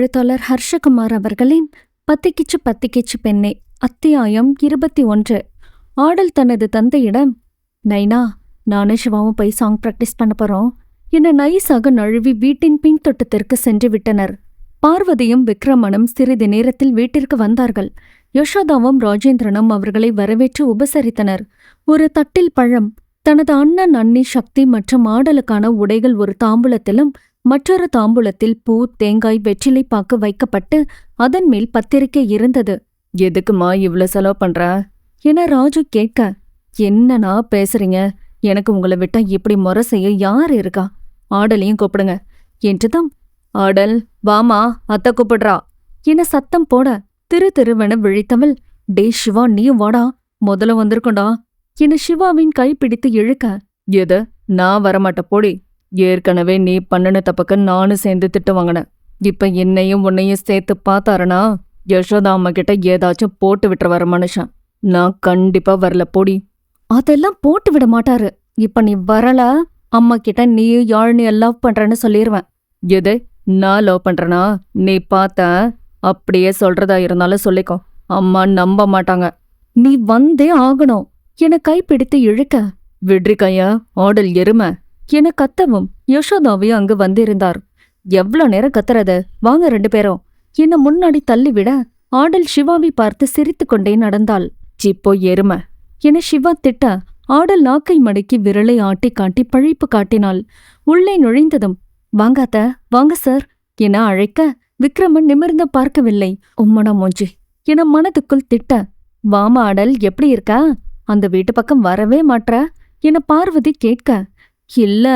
எழுத்தாளர் ஹர்ஷகுமார் அவர்களின் பத்திக்கிச்சு பத்திக்கிச்சு பெண்ணே அத்தியாயம் இருபத்தி ஒன்று. ஆடல் தனது தந்தையிடம் நைனா நானும் சிவாவும் போய் சாங் ப்ராக்டிஸ் பண்ண போறோம். என நைஸாக நழுவி வீட்டின் பின்தொட்டத்திற்கு சென்று விட்டனர். பார்வதியும் விக்ரமனும் சிறிது நேரத்தில் வீட்டிற்கு வந்தார்கள். யசோதாவும் ராஜேந்திரனும் அவர்களை வரவேற்று உபசரித்தனர். ஒரு தட்டில் பழம் தனது அண்ணன் அண்ணி சக்தி மற்றும் ஆடலுக்கான உடைகள் ஒரு தாம்பூலத்திலும் மற்றொரு தாம்பூலத்தில் பூ தேங்காய் வெற்றிலை பாக்கு வைக்கப்பட்டு அதன் மேல் பத்திரிக்கை இருந்தது. எதுக்குமா இவ்ளோ செலவு பண்ற? என ராஜு கேட்க என்னனா பேசுறீங்க? எனக்கு உங்களை விட்டா இப்படி முறை செய்ய யார் இருக்கா? ஆடலையும் கூப்பிடுங்க. என்றதும் ஆடல் வாமா அத்தை கூப்பிடுறா. என சத்தம் போட திரு திருவென விழித்தவள் டே சிவா நீயும் வாடா முதல்ல வந்திருக்கண்டா என சிவாவின் கை பிடித்து இழுக்க எது? நான் வரமாட்ட போடி. ஏற்கனவே நீ பண்ணுன தப்புக்கு நானும் சேர்ந்து திட்டு வாங்கினேன். இப்ப என்னையும் உன்னையும் சேர்த்து பார்த்தாருனா யசோதா அம்மா கிட்ட ஏதாச்சும் போட்டு விட்டுற வர மனுஷன். நான் கண்டிப்பா வரல போடி. அதெல்லாம் போட்டு விட மாட்டாரு. இப்ப நீ வரல அம்மா கிட்ட நீயும் யாழ்னிய லவ் பண்றேன்னு சொல்லிடுவேன் எது? நான் லவ் பண்றேனா? நீ பார்த்த அப்படியே சொல்றதா இருந்தாலும் சொல்லிக்கோ. அம்மா நம்ப மாட்டாங்க. நீ வந்தே ஆகணும். என கைப்பிடித்து இழுக்க. விட்ரி கையா ஆடல் எருமை. என கத்தவும் யசோதாவையும் அங்கு வந்திருந்தார். எவ்ளோ நேரம் கத்துறத? வாங்க ரெண்டு பேரும். என்ன முன்னாடி தள்ளிவிட ஆடல் சிவாவை பார்த்து சிரித்துக் கொண்டே நடந்தாள் ஜிப்போ எரும என சிவா திட்ட ஆடல் நாக்கை மடக்கி விரலை ஆட்டி காட்டி பழிப்பு காட்டினாள். உள்ளே நுழைந்ததும் வாங்காத்த வாங்க சார். என அழைக்க? விக்ரமன் நிமிர்ந்து பார்க்கவில்லை. உம்மனா மோஞ்சி. என மனதுக்குள் திட்ட வாமா ஆடல் எப்படி இருக்கா? அந்த வீட்டு பக்கம் வரவே மாட்ற? என பார்வதி கேட்க இல்ல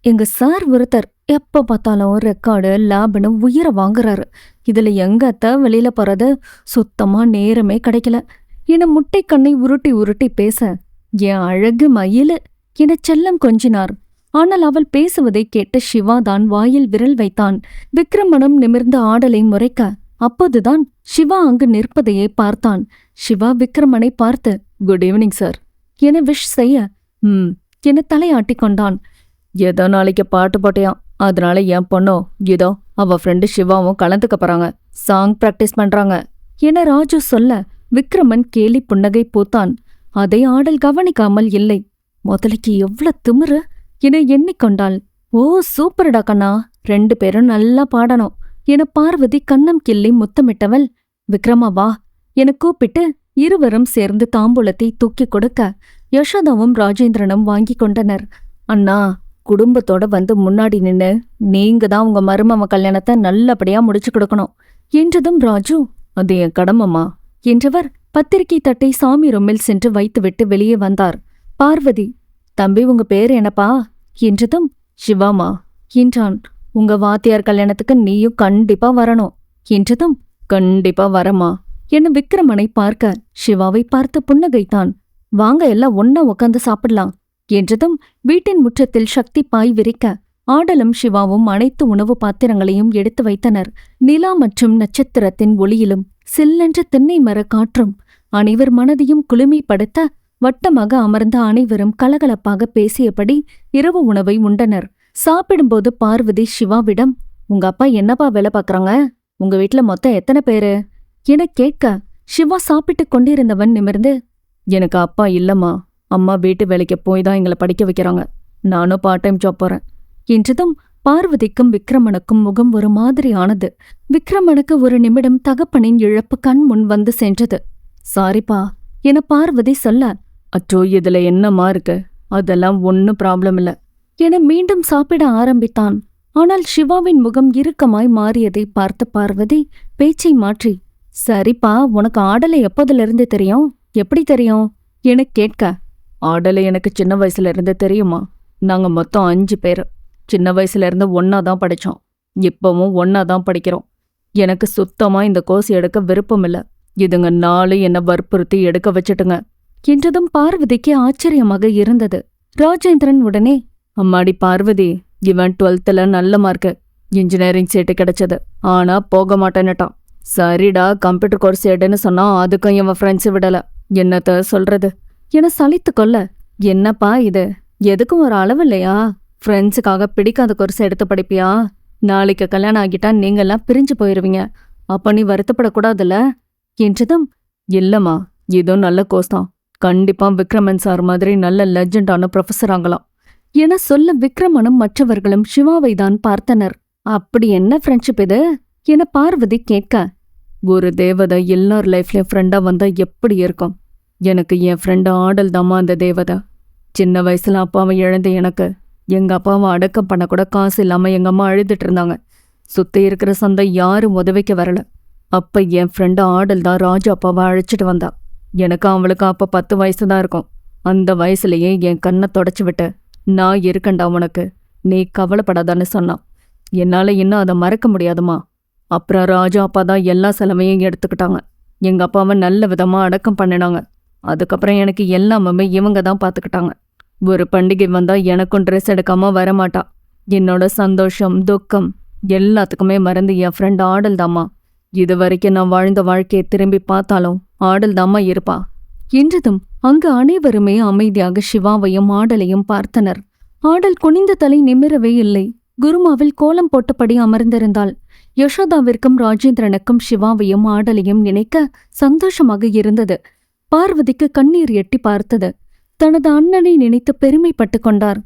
எங்க சார் ஒருத்தர் எப்ப பார்த்தாலும் ரெக்கார்டு லேப்னு உயிரை வாங்குறாரு. இதுல எங்க அத்தை வெளியில போறது சுத்தமா நேரமே கிடைக்கல. என முட்டை கண்ணை உருட்டி உருட்டி பேச என் அழகு மயிலு என செல்லம் கொஞ்சினார். ஆனால் அவள் பேசுவதை கேட்ட சிவா தான் வாயில் விரல் வைத்தான். விக்ரமனும் நிமிர்ந்த ஆடலை முறைக்க அப்போதுதான் சிவா அங்கு நிற்பதையே பார்த்தான். சிவா விக்ரமனை பார்த்து குட் ஈவினிங் சார் என விஷ் செய்ய ம் என தலையாட்டி கொண்டான். ஏதோ நாளைக்கு பாட்டு போட்டியான் அதனால என் பொண்ணோ இதோ அவ ஃப்ரெண்டு சிவாவும் கலந்துக்க போறாங்க. சாங் பிராக்டிஸ் பண்றாங்க. என ராஜு சொல்ல விக்ரமன் கேலி புன்னகை பூத்தான். அதை ஆடல் கவனிக்காமல் இல்லை. முதலைக்கு எவ்ளோ திமிரு என எண்ணிக்கொண்டாள். ஓ சூப்பர்டா கண்ணா. ரெண்டு பேரும் நல்லா பாடணும் என பார்வதி கண்ணம் கிள்ளி முத்தமிட்டவள் விக்ரமா வா என கூப்பிட்டு இருவரும் சேர்ந்து தாம்பூலத்தை தூக்கிக் கொடுக்க யசோதாவும் ராஜேந்திரனும் வாங்கி கொண்டனர். அண்ணா குடும்பத்தோட வந்து முன்னாடி நின்னு நீங்க தான் உங்க மருமம கல்யாணத்தை நல்லபடியா முடிச்சு கொடுக்கணும். என்றதும் ராஜு அது என் கடமம்மா என்றவர் பத்திரிகை தட்டை சாமி ரொம்மில் சென்று வைத்துவிட்டு வெளியே வந்தார். பார்வதி தம்பி உங்க பேர் என்னப்பா? என்றதும் சிவாமா என்றான். உங்க வாத்தியார் கல்யாணத்துக்கு நீயும் கண்டிப்பா வரணும் என்றதும் கண்டிப்பா வரமா என விக்ரமனை பார்க்க சிவாவை பார்த்து புன்னகைத்தான். வாங்க எல்லாம் ஒன்னா உக்காந்து சாப்பிடலாம் என்றதும் வீட்டின் முற்றத்தில் சக்தி பாய் விரிக்க ஆடலும் சிவாவும் அனைத்து உணவு பாத்திரங்களையும் எடுத்து வைத்தனர். நிலா மற்றும் நட்சத்திரத்தின் ஒளியிலும் சில்லென்ற திண்ணை மர காற்றும் அனைவர் மனதையும் குளுமைப்படுத்த வட்டமாக அமர்ந்த அனைவரும் கலகலப்பாக பேசியபடி இரவு உணவை உண்டனர். சாப்பிடும்போது பார்வதி சிவாவிடம் உங்க அப்பா என்னப்பா வேலை பார்க்கறாங்க? உங்க வீட்ல மொத்தம் எத்தனை பேரு? என கேட்க சிவா சாப்பிட்டுக் கொண்டிருந்தவன் நிமிர்ந்து எனக்கு அப்பா இல்லம்மா. அம்மா வீட்டு வேலைக்கு போய் தான் எங்களை படிக்க வைக்கிறாங்க. நானும் பார்ட் டைம் ஜாப் போறேன். என்றதும் பார்வதிக்கும் விக்ரமனுக்கும் முகம் ஒரு மாதிரி ஆனது. விக்ரமனுக்கு ஒரு நிமிடம் தகப்பனின் இழப்பு கண் முன் வந்து சென்றது. சாரிப்பா என பார்வதி சொல்ல அச்சோ இதுல என்னமா இருக்கு? அதெல்லாம் ஒன்னும் ப்ராப்ளம் இல்ல. என மீண்டும் சாப்பிட ஆரம்பித்தான். ஆனால் சிவாவின் முகம் இறுக்கமாய் மாறியதை பார்த்த பார்வதி பேச்சை மாற்றி சரிப்பா உனக்கு ஆடலை எப்போதிலிருந்து தெரியும்? எப்படி தெரியும்? என கேட்க. ஆடலை எனக்கு சின்ன வயசுல இருந்து தெரியுமா? நாங்க மொத்தம் அஞ்சு பேர். சின்ன வயசுல இருந்து ஒன்னா தான் படிச்சோம். இப்பவும் ஒன்னா தான் படிக்கிறோம். எனக்கு சுத்தமா இந்த கோர்ஸ் எடுக்க விருப்பமில்ல இதுங்க நாலு என்ன வற்புறுத்தி எடுக்க வச்சுட்டுங்க. என்றதும் பார்வதிக்கு ஆச்சரியமாக இருந்தது. ராஜேந்திரன் உடனே அம்மாடி பார்வதி இவன் டுவெல்த்தில் நல்ல மார்க்கு. இன்ஜினியரிங் சீட்டு கிடைச்சது. ஆனா போக மாட்டேன்னுட்டான். சரிடா கம்ப்யூட்டர் கோர்ஸ் எடுன்னு சொன்னா அதுக்கும் இவன் ஃப்ரெண்ட்ஸ் விடல. என்னத்த சொல்றது? என சலித்து கொள்ள என்னப்பா இது? எதுக்கும் ஒரு அளவு இல்லையா? ஃப்ரெண்ட்ஸுக்காக பிடிக்காத கோர்ஸ் எடுத்து படிப்பியா? நாளைக்கு கல்யாணம் ஆகிட்டா நீங்கெல்லாம் பிரிஞ்சு போயிருவீங்க. அப்ப நீ வருத்தப்படக்கூடாதுல்ல? என்றதும் இல்லம்மா ஏதோ நல்ல கோர்ஸ் தான். கண்டிப்பா விக்ரமன் சார் மாதிரி நல்ல லெஜெண்டான ப்ரொஃபஸர் ஆகலாம். என சொல்ல விக்ரமனும் மற்றவர்களும் சிவாவை தான் பார்த்தனர். அப்படி என்ன ஃப்ரெண்ட்ஷிப் இது? என பார்வதி கேட்க ஒரு தேவதை எல்லார் லைஃப்லயும் ஃப்ரெண்டா வந்தால் எப்படி இருக்கும்? எனக்கு என் ஃப்ரெண்டு ஆடல் தாம்மா அந்த தேவதை. சின்ன வயசுல அப்பாவை இழந்த எனக்கு. எங்க அப்பாவை அடக்கம் பண்ணக்கூட காசு இல்லாம எங்கள் அம்மா அழுதுட்டு இருந்தாங்க. சுத்தி இருக்கிற சந்தை யாரும் உதவிக்கு வரல. அப்ப என் ஃப்ரெண்டு ஆடல் தான் ராஜு அப்பாவை அழைச்சிட்டு வந்தா. எனக்கு அவளுக்கு அப்ப பத்து வயசு தான் இருக்கும். அந்த வயசுலயே என் கண்ணை தொடச்சு விட்டு நான் இருக்கண்டா உனக்கு. நீ கவலைப்படாதான்னு சொன்னான். என்னால இன்னும் அதை மறக்க முடியாதுமா அப்புறம் ராஜா அப்பா தான் எல்லா செலவையும் எடுத்துக்கிட்டாங்க. எங்க அப்பாவை நல்ல விதமா அடக்கம் பண்ணினாங்க. அதுக்கப்புறம் எனக்கு எல்லாமே இவங்க தான் பார்த்துக்கிட்டாங்க ஒரு பண்டிகை வந்தா எனக்கும் ட்ரெஸ் எடுக்காம வரமாட்டா. என்னோட சந்தோஷம் துக்கம் எல்லாத்துக்குமே மறந்து என் ஃப்ரெண்ட் ஆடல் தாம்மா. இது வரைக்கும் நான் வாழ்ந்த வாழ்க்கையை திரும்பி பார்த்தாலும் ஆடல் தாம்மா இருப்பா. என்றதும் அங்கு அனைவருமே அமைதியாக சிவாவையும் ஆடலையும் பார்த்தனர். ஆடல் குனிந்த தலை நிமிரவே இல்லை. குருமாவில் கோலம் போட்டபடி அமர்ந்திருந்தாள். யசோதாவிற்கும் ராஜேந்திரனுக்கும் சிவாவையும் ஆடலையும் நினைக்க சந்தோஷமாக இருந்தது. பார்வதிக்கு கண்ணீர் எட்டி பார்த்தது. தனது அண்ணனை நினைத்து பெருமைப்பட்டு கொண்டார்.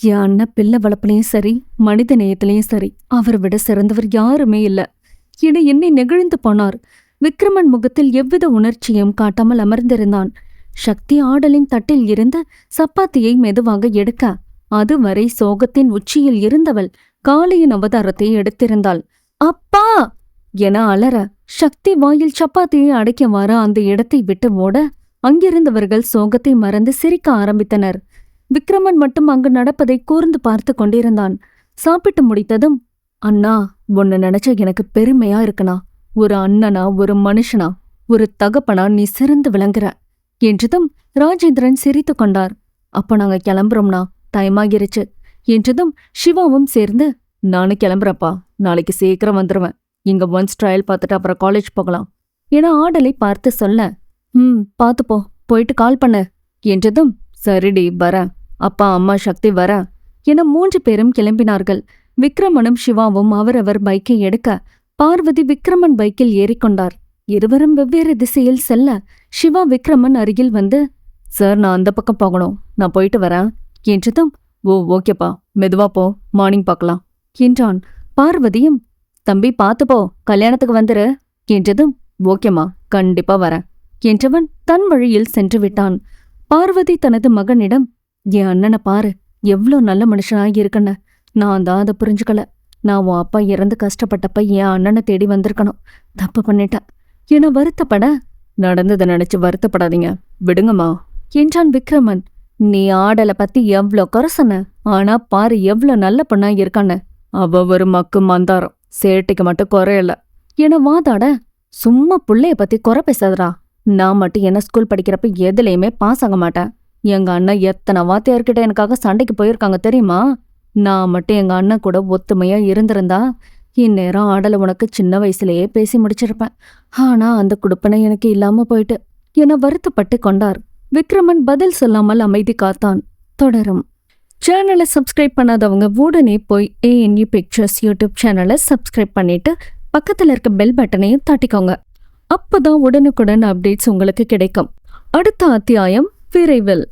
என் அண்ணன் பிள்ளை வளப்புலையும் சரி மனித நேயத்திலையும் சரி அவரை விட சிறந்தவர் யாருமே இல்ல. என என்னை நெகிழ்ந்து போனார். விக்ரமன் முகத்தில் எவ்வித உணர்ச்சியும் காட்டாமல் அமர்ந்திருந்தான். சக்தி ஆடலின் தட்டில் இருந்த சப்பாத்தியை மெதுவாக எடுக்க அதுவரை சோகத்தின் உச்சியில் இருந்தவள் காளியின் அவதாரத்தை எடுத்திருந்தாள். அப்பா! என அலற. சக்தி வாயில் சப்பாத்தியை அடைக்கவாறு அந்த இடத்தை விட்டு ஓட அங்கிருந்தவர்கள் சோகத்தை மறந்து சிரிக்க ஆரம்பித்தனர். விக்ரமன் மட்டும் அங்கு நடப்பதை கூர்ந்து பார்த்து கொண்டிருந்தான். சாப்பிட்டு முடித்ததும் அண்ணா உன்னை நினைச்ச எனக்கு பெருமையா இருக்கணா ஒரு அண்ணனா ஒரு மனுஷனா ஒரு தகப்பனா நீ சிறந்து விளங்குற என்றதும் ராஜேந்திரன் சிரித்து கொண்டார். அப்ப நாங்க கிளம்புறோம்னா டைமாகிருச்சு என்றதும் சிவாவும் சேர்ந்து நானும் கிளம்புறப்பா நாளைக்கு சீக்கிரம் வந்துருவேன். இங்க ஒன்ஸ் ட்ரையல் பார்த்துட்டு அப்புறம் காலேஜ் போகலாம். என ஆடலை பார்த்து சொல்ல ம் பார்த்துப்போ. போயிட்டு கால் பண்ண. என்றதும் சரிடி வர அப்பா அம்மா சக்தி வர என மூன்று பேரும் கிளம்பினார்கள். விக்ரமனும் சிவாவும் அவரவர் பைக்கை எடுக்க பார்வதி விக்ரமன் பைக்கில் ஏறிக்கொண்டார். இருவரும் வெவ்வேறு திசையில் செல்ல சிவா விக்ரமன் அருகில் வந்து சார் நான் அந்த பக்கம் போகணும். நான் போயிட்டு வரேன். என்றதும் ஓ ஓகேப்பா. மெதுவா போ. மார்னிங் பார்க்கலாம். என்றான். பார்வதியும் தம்பி பார்த்துப்போ கல்யாணத்துக்கு வந்துரு என்றதும் ஓகேம்மா கண்டிப்பா வரேன் என்றவன் தன் வழியில் சென்று விட்டான். பார்வதி தனது மகனிடம் என் அண்ணனை பாரு எவ்ளோ நல்ல மனுஷனாய் இருக்கண்ண நான் தான் அதை புரிஞ்சுக்கல. நான் உன் அப்பா இறந்து கஷ்டப்பட்டப்ப என் அண்ணனை தேடி வந்திருக்கணும். தப்பு பண்ணிட்டேன் என வருத்தப்பட நடந்ததை நினைச்சு வருத்தப்படாதீங்க. விடுங்கம்மா என்றான் விக்ரமன். நீ ஆடலை பத்தி எவ்ளோ குறை சொன்ன ஆனா பாரு எவ்ளோ நல்ல பொண்ணா இருக்கான்னு. அவ ஒரு மக்கு மந்தாரம். சேட்டைக்கு மட்டும் குறையல என வாதாட? சும்மா புள்ளைய பத்தி குறை பேசாதடா. நான் மட்டும் என்ன ஸ்கூல் படிக்கிறப்ப எதுலயுமே பாஸ் ஆக மாட்டேன். எங்க அண்ணன் எத்தனை வாத்தியார்கிட்ட எனக்காக சண்டைக்கு போயிருக்காங்க தெரியுமா? நான் மட்டும் எங்க அண்ணன் கூட ஒத்துமையா இருந்திருந்தா இந்நேரம் ஆடல உனக்கு சின்ன வயசுலயே பேசி முடிச்சிருப்பேன். ஆனா அந்த குடுப்பனை எனக்கு இல்லாம போயிட்டு என வருத்தப்பட்டு கொண்டார். விக்ரமன் பதில் சொல்லாமல் அமைதி காத்தான். தொடரும். சேனலை சப்ஸ்கிரைப் பண்ணாதவங்க உடனே போய் ஏஎன்யூ பிக்சர்ஸ் யூடியூப் சேனலை சப்ஸ்கிரைப் பண்ணிட்டு பக்கத்துல இருக்க பெல் பட்டனையும் தட்டிக்கோங்க. அப்போதான் உடனுக்குடன் அப்டேட்ஸ் உங்களுக்கு கிடைக்கும். அடுத்த அத்தியாயம் விரைவில்.